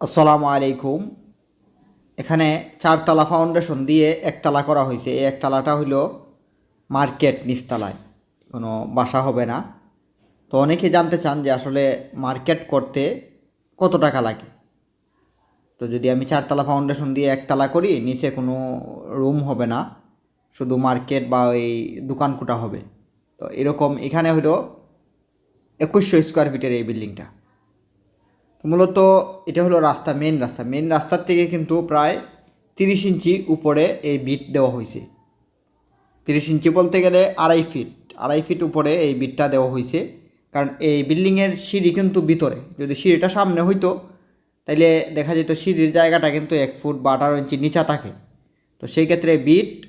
আসসালামু আলাইকুম। এখানে চারতলা ফাউন্ডেশন দিয়ে একতলা করা হয়েছে। এই একতলাটা হইল মার্কেট নিচতলায়। কোনো বাসা হবে না। তো অনেকে জানতে চান যে আসলে মার্কেট করতে কত টাকা লাগে? তো যদি আমি চারতলা ফাউন্ডেশন দিয়ে একতলা করি, নিচে কোনো রুম হবে না। শুধু মার্কেট বা ওই দোকান কোটা হবে। তো এরকম এখানে হলো একুশশো স্কোয়ার ফিটের এই বিল্ডিংটা। মূলত এটা হলো রাস্তা মেন রাস্তা। মেন রাস্তার থেকে কিন্তু প্রায় তিরিশ ইঞ্চি উপরে এই বিট দেওয়া হয়েছে। তিরিশ ইঞ্চি বলতে গেলে আড়াই ফিট আড়াই ফিট উপরে এই বিটটা দেওয়া হয়েছে। কারণ এই বিল্ডিংয়ের সিঁড়ি কিন্তু ভিতরে। যদি সিঁড়িটা সামনে হইতো, তাইলে দেখা যেত সিঁড়ির জায়গাটা কিন্তু এক ফুট বা আঠারো ইঞ্চি নিচা থাকে। তো সেই ক্ষেত্রে বিট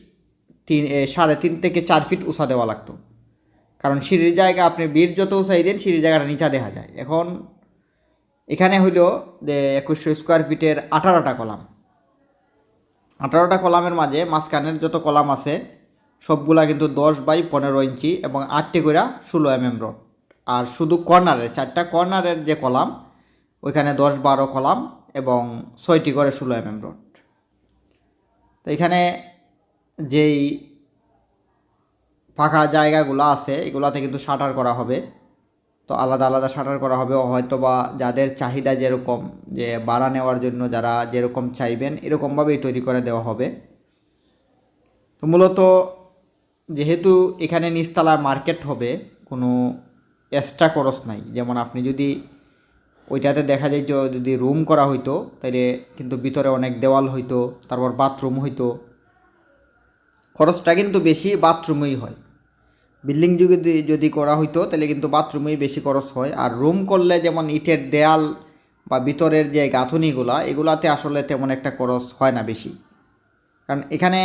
তিন সাড়ে তিন থেকে চার ফিট উঁচা দেওয়া লাগতো। কারণ সিঁড়ির জায়গা আপনি বিট যত উঁচাই দেন, সিঁড়ির জায়গাটা নিচা দেখা যায়। এখন এখানে হইল যে একুশশো স্কোয়ার ফিটের আঠারোটা কলাম। আঠারোটা কলামের মাঝে মাঝখানের যত কলাম আছে, সবগুলা কিন্তু দশ বাই পনেরো ইঞ্চি এবং আটটি করে ষোলো এম এম রড আর শুধু কর্নারের, চারটা কর্নারের যে কলাম, ওইখানে দশ বারো কলাম এবং ছয়টি করে ষোলো এম এম রড তো এখানে যেই ফাঁকা জায়গাগুলো আছে, এগুলাতে কিন্তু শাটার করা হবে। তো আলাদা আলাদা শাটার করা হবে। হয়তো বা যাদের চাহিদা যেরকম, যে ভাড়া নেওয়ার জন্য যারা যেরকম চাইবেন, এরকমভাবেই তৈরি করে দেওয়া হবে। তো মূলত যেহেতু এখানে নিচতলা মার্কেট হবে, কোনো এক্সট্রা খরচ নাই। যেমন আপনি যদি ওইটাতে দেখা যায় যে যদি রুম করা হইতো তাহলে কিন্তু ভিতরে অনেক দেওয়াল হইতো, তারপর বাথরুম হইতো। খরচটা কিন্তু বেশি বাথরুমেই হয়। বিল্ডিং যুগে যদি করা হইতো, তাহলে কিন্তু বাথরুমেই বেশি খরচ হয়। আর রুম করলে যেমন ইটের দেয়াল বা ভিতরের যে গাঁথুনিগুলা, এগুলাতে আসলে তেমন একটা খরচ হয় না বেশি। কারণ এখানে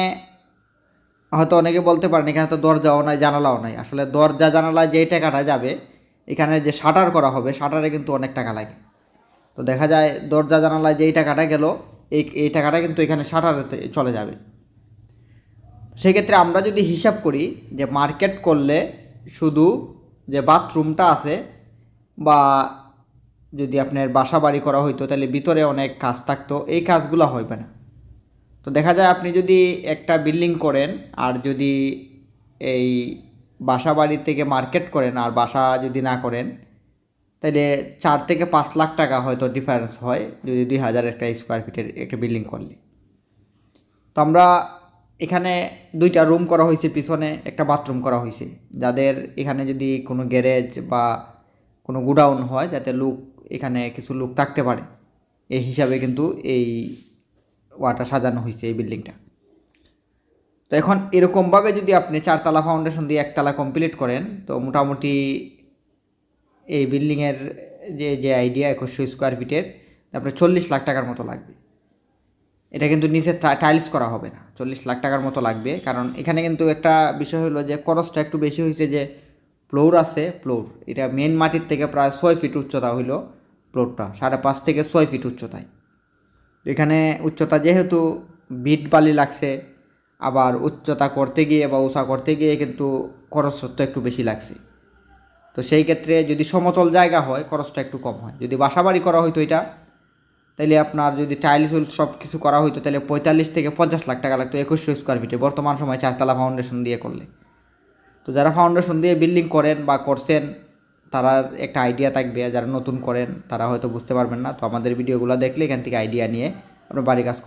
হয়তো অনেকে বলতে পারেন, এখানে তো দরজাও নাই, জানালাও নাই। আসলে দরজা জানালা যেই টাকাটা যাবে, এখানে যে শাটার করা হবে, শাটারে কিন্তু অনেক টাকা লাগে। তো দেখা যায় দরজা, জানালায় যেই টাকাটা গেল, এই এই টাকাটা কিন্তু এখানে শাটারেতে চলে যাবে। সেক্ষেত্রে আমরা যদি হিসাব করি যে মার্কেট করলে শুধু যে বাথরুমটা আছে বা যদি আপনার বাসা বাড়ি করা হইতো, তাহলে ভিতরে অনেক কাজ থাকতো, এই কাজগুলো হইবে না। তো দেখা যায় আপনি যদি একটা বিল্ডিং করেন আর যদি এই বাসা বাড়ি থেকে মার্কেট করেন আর বাসা যদি না করেন, তাহলে চার থেকে পাঁচ লাখ টাকা হয়তো ডিফারেন্স হয় যদি দুই হাজার একটা স্কোয়ার ফিটের একটা বিল্ডিং করলে। তো আমরা এখানে দুইটা রুম করা হয়েছে, পিছনে একটা বাথরুম করা হয়েছে। যাদের এখানে যদি কোনো গ্যারেজ বা কোনো গুডাউন হয়, যাতে লোক এখানে কিছু লোক থাকতে পারে এই হিসাবে কিন্তু এই ওয়াটা সাজানো হয়েছে এই বিল্ডিংটা তো এখন এরকমভাবে যদি আপনি চারতলা ফাউন্ডেশন দিয়ে একতলা কমপ্লিট করেন, তো মোটামুটি এই বিল্ডিংয়ের যে যে আইডিয়া একুশশো স্কোয়ার ফিটের আপনার চল্লিশ লাখ টাকার মতো লাগবে। এটা কিন্তু নিচে টাইলস করা হবে না। চল্লিশ লাখ টাকার মতো লাগবে। কারণ এখানে কিন্তু একটা বিষয় হলো যে খরচটা একটু বেশি হয়েছে যে ফ্লোর আছে ফ্লোর এটা মেন মাটির থেকে প্রায় ছয় ফিট উচ্চতা হইল ফ্লোরটা সাড়ে পাঁচ থেকে ছয় ফিট উচ্চতায়। এখানে উচ্চতা যেহেতু বিট বালি লাগছে, আবার উচ্চতা করতে গিয়ে বা উষা করতে গিয়ে কিন্তু খরচটা একটু বেশি লাগছে। তো সেই ক্ষেত্রে যদি সমতল জায়গা হয়, খরচটা একটু কম হয়। যদি বাসা বাড়ি করা হইতো এটা তাহলে আপনার যদি টাইলস সব কিছু করা হইতো তাহলে পঁয়তাল্লিশ থেকে পঞ্চাশ লাখ টাকা লাগতো একুশশো স্কোয়ার ফিটে বর্তমান সময় চারতলা ফাউন্ডেশন দিয়ে করলে। তো যারা ফাউন্ডেশন দিয়ে বিল্ডিং করেন বা করছেন, তারা একটা আইডিয়া থাকবে যারা নতুন করেন, তারা হয়তো বুঝতে পারবেন না। তো আমাদের ভিডিওগুলো দেখলে এখান থেকে আইডিয়া নিয়ে আপনার বাড়ি কাজ